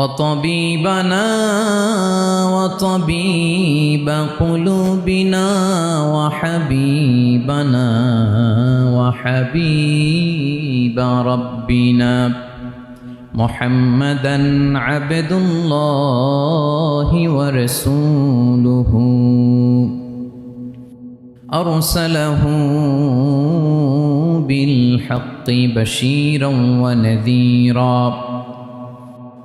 وطبيبنا وطبيب قلوبنا وحبيبنا وحبيب ربنا محمدا عبد الله ورسوله. أرسله بالحق بشيرا ونذيرا.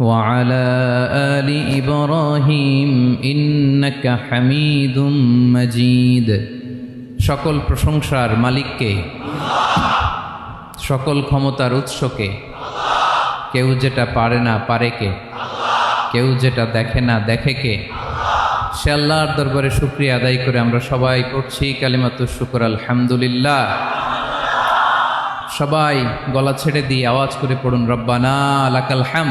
وعلى آل إبراهيم إنك حميد مجيد সকল প্রশংসার মালিককে সকল ক্ষমতার উৎসকে কেউ যেটা পারে না পারে কে কেউ যেটা দেখে না দেখে কে সে আল্লাহর দরবারে শুক্রিয়া আদায় করে আমরা সবাই পড়ছি কালিমাতু শুকর আলহামদুলিল্লাহ সবাই গলা ছেড়ে দিয়ে আওয়াজ করে পড়ুন রব্বানা লাকাল হাম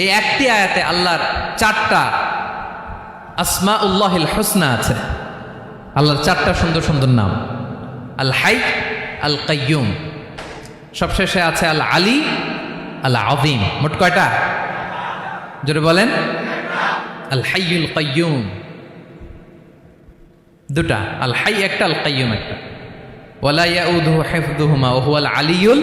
এই একটি আয়াতে আল্লাহর চারটা আসমা উল্লাহিল হোসনা আছে। আল্লাহর চারটা সুন্দর সুন্দর নাম। আল হাই, আল কাইয়ুম। সবশেষে আছে আল আলী, আল আদিম মোট কয়টা? জোরে বলেন। আল হাইয়ুল কাইয়ুম। দুটা। আল হাই একটা, আল কাইয়ুম একটা। ওয়ালা ইয়াউদুহু হিফযুহুমা ওয়া হুয়াল আলিয়ুল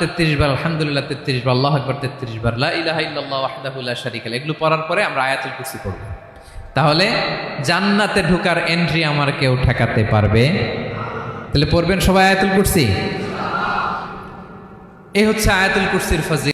তেত্রিশ বার, আলহামদুলিল্লাহ তেত্রিশ বার, আল্লাহ একবার তেত্রিশ বার, লা ইলাহা ইল্লাল্লাহ ওয়াহদাহুল্লাহ শারিক আলাহ এগুলো পড়ার পরে আমরা আয়াতুল কুসি পড়ব। তাহলে জান্নাতে ঢুকার এন্ট্রি আমার কেউ ঠেকাতে পারবে? তাহলে পড়বেন সবাই আয়াতুল কুরসি? এই হচ্ছে আয়াতুল কুরসির ফজিল